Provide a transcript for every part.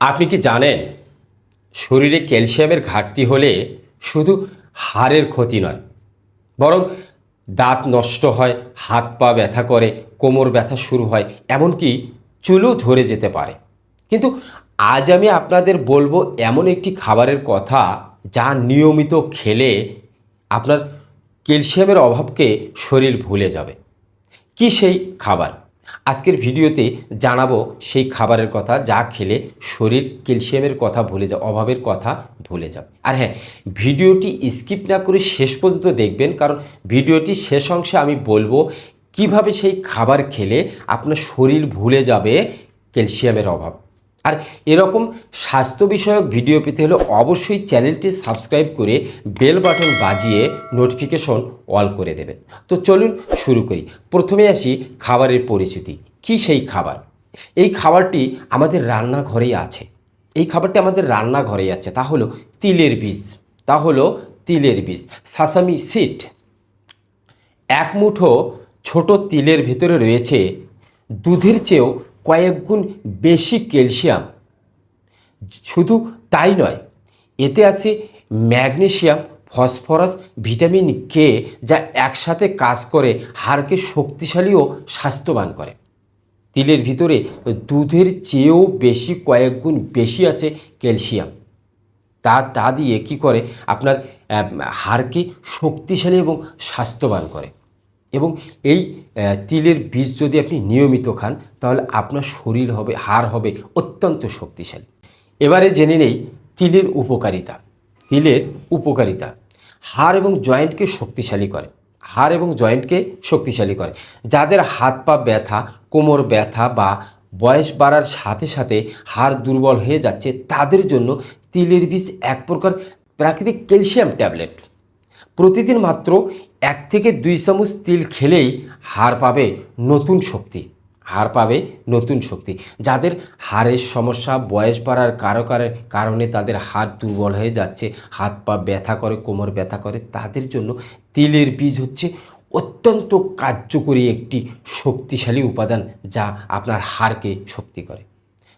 আপনি কি জানেন, শরীরে ক্যালসিয়ামের ঘাটতি হলে শুধু হাড়ের ক্ষতি নয়, বরং দাঁত নষ্ট হয়, হাত পা ব্যথা করে, কোমর ব্যথা শুরু হয়, এমনকি চুলও ধরে যেতে পারে। কিন্তু আজ আমি আপনাদের বলব এমন একটি খাবারের কথা যা নিয়মিত খেলে আপনার ক্যালসিয়ামের অভাবকে শরীর ভুলে যাবে। কি সেই খাবার? আজকের ভিডিওতে জানাব সেই খাবারের কথা যা খেলে শরীর ক্যালসিয়ামের কথা ভুলে যাও, অভাবের কথা ভুলে যাও। আর হ্যাঁ ভিডিওটি স্কিপ না করে শেষ পর্যন্ত দেখবেন, কারণ ভিডিওটি শেষ অংশে আমি বলব কীভাবে সেই খাবার খেলে আপনার শরীর ভুলে যাবে ক্যালসিয়ামের অভাব। আর এরকম স্বাস্থ্য বিষয়ক ভিডিও পেতে হলে অবশ্যই চ্যানেলটি সাবস্ক্রাইব করে বেল বাটন বাজিয়ে নোটিফিকেশন অল করে দেবেন। তো চলুন শুরু করি। প্রথমে আসি খাবারের পরিচিতি। কি সেই খাবার? এই খাবারটি আমাদের রান্নাঘরেই আছে। এই খাবারটি আমাদের রান্নাঘরেই আছে। তা হলো তিলের বীজ। তা হলো তিলের বীজ। সাসামি সিট এক মুঠো ছোট তিলের ভেতরে রয়েছে দুধের চেয়েও কয়েক গুণ বেশি ক্যালসিয়াম। শুধু তাই নয়, এতে আছে ম্যাগনেশিয়াম ফসফরাস, ভিটামিন কে যা একসাথে কাজ করে, হাড়কে শক্তিশালী ও স্বাস্থ্যবান করে। তিলের ভিতরে দুধের চেয়েও বেশি কয়েক গুণ বেশি আছে ক্যালসিয়াম। তা তা দিয়ে কি করে? আপনার হাড়কে শক্তিশালী এবং স্বাস্থ্যবান করে। এবং এই তিলের বীজ যদি আপনি নিয়মিত খান, তাহলে আপনার শরীর হবে, হাড় হবে অত্যন্ত শক্তিশালী। এবারে জেনে নেই তিলের উপকারিতা তিলের উপকারিতা। হাড় এবং জয়েন্টকে শক্তিশালী করে, হাড় এবং জয়েন্টকে শক্তিশালী করে। যাদের হাত পা ব্যথা, কোমর ব্যথা বা বয়স বাড়ার সাথে সাথে হাড় দুর্বল হয়ে যাচ্ছে, তাদের জন্য তিলের বীজ এক প্রকার প্রাকৃতিক ক্যালসিয়াম ট্যাবলেট। প্রতিদিন মাত্র এক থেকে দুই চামচ তিল খেলেই হাড় পাবে নতুন শক্তি। হাড় পাবে নতুন শক্তি। যাদের হাড়ের সমস্যা, বয়স বাড়ার কারও কারে- কারণে তাদের হাত দুর্বল হয়ে যাচ্ছে, হাত পা ব্যথা করে, কোমর ব্যথা করে, তাদের জন্য তিলের বীজ হচ্ছে অত্যন্ত কার্যকরী একটি শক্তিশালী উপাদান যা আপনার হাড়কে শক্তি করে।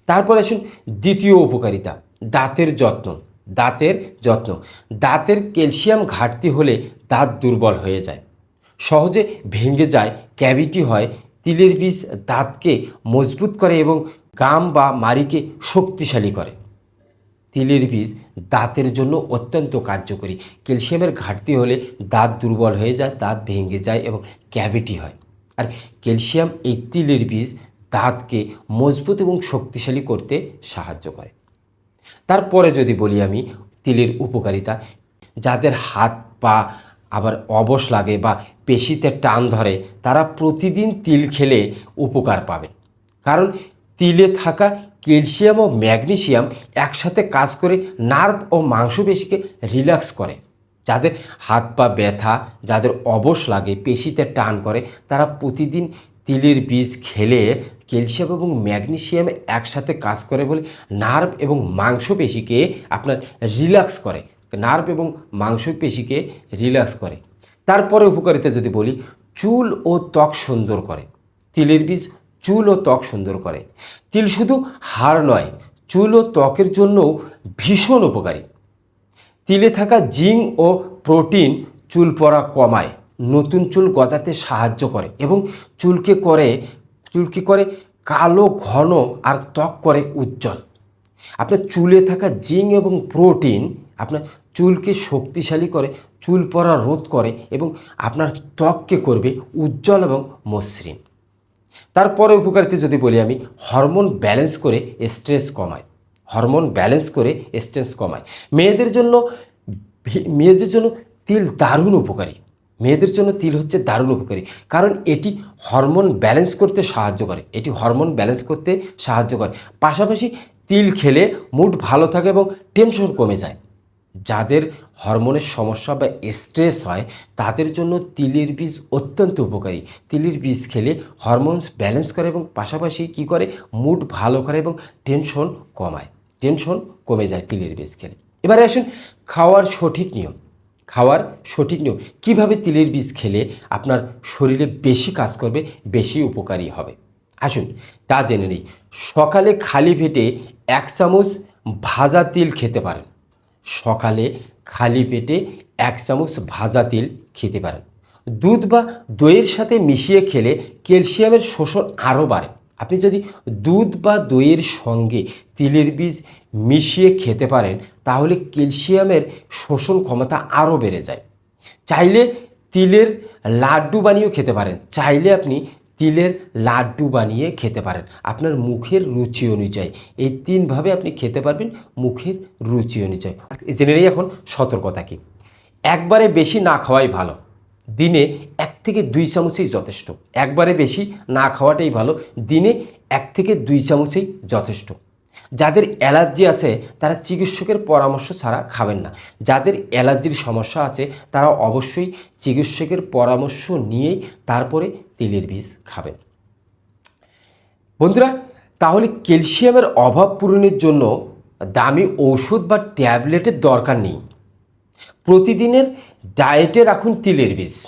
তারপর আসুন দ্বিতীয় উপকারিতা, দাঁতের যত্ন। দাঁতের যত্ন। দাঁতের ক্যালসিয়াম ঘাটতি হলে দাঁত দুর্বল হয়ে যায়। সহজে ভেঙে যায়, ক্যাভিটি হয়, তিলের বীজ দাঁতকে মজবুত করে এবং গাম বা মারিকে শক্তিশালী করে। তিলের বীজ দাঁতের জন্য অত্যন্ত কার্যকরী। ক্যালসিয়ামের ঘাটতি হলে দাঁত দুর্বল হয়ে যায়, দাঁত ভেঙে যায় এবং ক্যাভিটি হয়। আর ক্যালসিয়াম এই তিলের বীজ দাঁতকে মজবুত এবং শক্তিশালী করতে সাহায্য করে। তারপরে যদি বলি আমি তিলের উপকারিতা, যাদের হাত পা আবার অবশ লাগে বা পেশিতে টান ধরে, তারা প্রতিদিন তিল খেলে উপকার পাবে কারণ তিলে থাকা ক্যালসিয়াম ও ম্যাগনেসিয়াম একসাথে কাজ করে, নার্ভ ও মাংসপেশিকে রিল্যাক্স করে। যাদের হাত পা ব্যথা, যাদের অবশ লাগে, পেশিতে টান করে, তারা প্রতিদিন তিলের বীজ খেলে ক্যালসিয়াম এবং ম্যাগনেসিয়াম একসাথে কাজ করে বলে নার্ভ এবং মাংসপেশিকে আপনার রিল্যাক্স করে। নার্ভ এবং মাংসপেশিকে রিল্যাক্স করে। তারপরে উপকারিতা যদি বলি, চুল ও ত্বক সুন্দর করে। তিলের বীজ চুল ও ত্বক সুন্দর করে। তিল শুধু হাড় নয়, চুল ও ত্বকের জন্যও ভীষণ উপকারী। তিলে থাকা জিঙ্ক ও প্রোটিন চুল পড়া কমায়। নতুন চুল গজাতে সাহায্য করে এবং চুলকে করে চুলকে করে কালো, ঘন আর ত্বক করে উজ্জ্বল। আপনার চুলে থাকা জিঙ্ক এবং প্রোটিন আপনার চুলকে শক্তিশালী করে, চুল পড়া রোধ করে এবং আপনার ত্বককে করবে উজ্জ্বল এবং মসৃণ। তারপরে উপকারিতা যদি বলি আমি, হরমোন ব্যালেন্স করে স্ট্রেস কমায়। হরমোন ব্যালেন্স করে স্ট্রেস কমায়। মেয়েদের জন্য মেয়েদের জন্য তিল দারুণ উপকারী। মেয়েদের জন্য তিল হচ্ছে দারুণ উপকারী। কারণ এটি হরমোন ব্যালেন্স করতে সাহায্য করে। এটি হরমোন ব্যালেন্স করতে সাহায্য করে। পাশাপাশি তিল খেলে মুড ভালো থাকে এবং টেনশন কমে যায়। যাদের হরমোনের সমস্যা বা স্ট্রেস হয়, তাদের জন্য তিলের বীজ অত্যন্ত উপকারী। তিলের বীজ খেলে হরমোনস ব্যালেন্স করে এবং পাশাপাশি কি করে? মুড ভালো করে এবং টেনশন কমায়। টেনশন কমে যায় তিলের বীজ খেলে। এবারে আসুন খাওয়ার সঠিক নিয়ম। খাওয়ার সঠিক নিয়ম। কীভাবে তিলের বীজ খেলে আপনার শরীরে বেশি কাজ করবে, বেশি উপকারী হবে? আসুন, তা জেনে নিই। সকালে খালি পেটে এক চামচ ভাজা তিল খেতে পারেন। সকালে খালি পেটে এক চামচ ভাজা তিল খেতে পারেন। দুধ বা দইয়ের সাথে মিশিয়ে খেলে ক্যালসিয়ামের শোষণ আরও বাড়ে। আপনি যদি দুধ বা দইয়ের সঙ্গে তিলের বীজ মিশিয়ে খেতে পারেন, তাহলে ক্যালসিয়ামের শোষণ ক্ষমতা আরও বেড়ে যায়। চাইলে তিলের লাড্ডু বানিয়েও খেতে পারেন। চাইলে আপনি তিলের লাড্ডু বানিয়ে খেতে পারেন। আপনার মুখের রুচি অনুযায়ী। এই তিনভাবে আপনি খেতে পারবেন মুখের রুচি অনুযায়ী। জেনে এখন সতর্কতা কি। একবারে বেশি না খাওয়াই ভালো। দিনে এক থেকে দুই চামচই যথেষ্ট। একবারে বেশি না খাওয়াটাই ভালো। দিনে এক থেকে দুই চামচই যথেষ্ট। যাদের অ্যালার্জি আছে, তারা চিকিৎসকের পরামর্শ ছাড়া খাবেন না। যাদের অ্যালার্জির সমস্যা আছে, তারা অবশ্যই চিকিৎসকের পরামর্শ নিয়েই তারপরে তিলের বীজ খাবেন। বন্ধুরা, তাহলে ক্যালসিয়ামের অভাব পূরণের জন্য দামি ঔষধ বা ট্যাবলেটের দরকার নেই। প্রতিদিনের ডায়েটে রাখুন তিলের বীজ।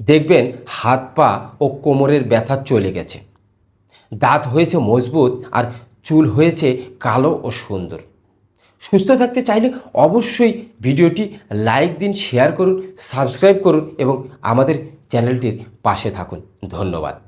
দেখবেন হাত পা ও কোমরের ব্যথা চলে গেছে। দাঁত হয়েছে মজবুত আর চুল হয়েছে কালো ও সুন্দর। সুস্থ থাকতে চাইলে অবশ্যই ভিডিওটি লাইক দিন, শেয়ার করুন, সাবস্ক্রাইব করুন এবং আমাদের চ্যানেলটির পাশে থাকুন। ধন্যবাদ।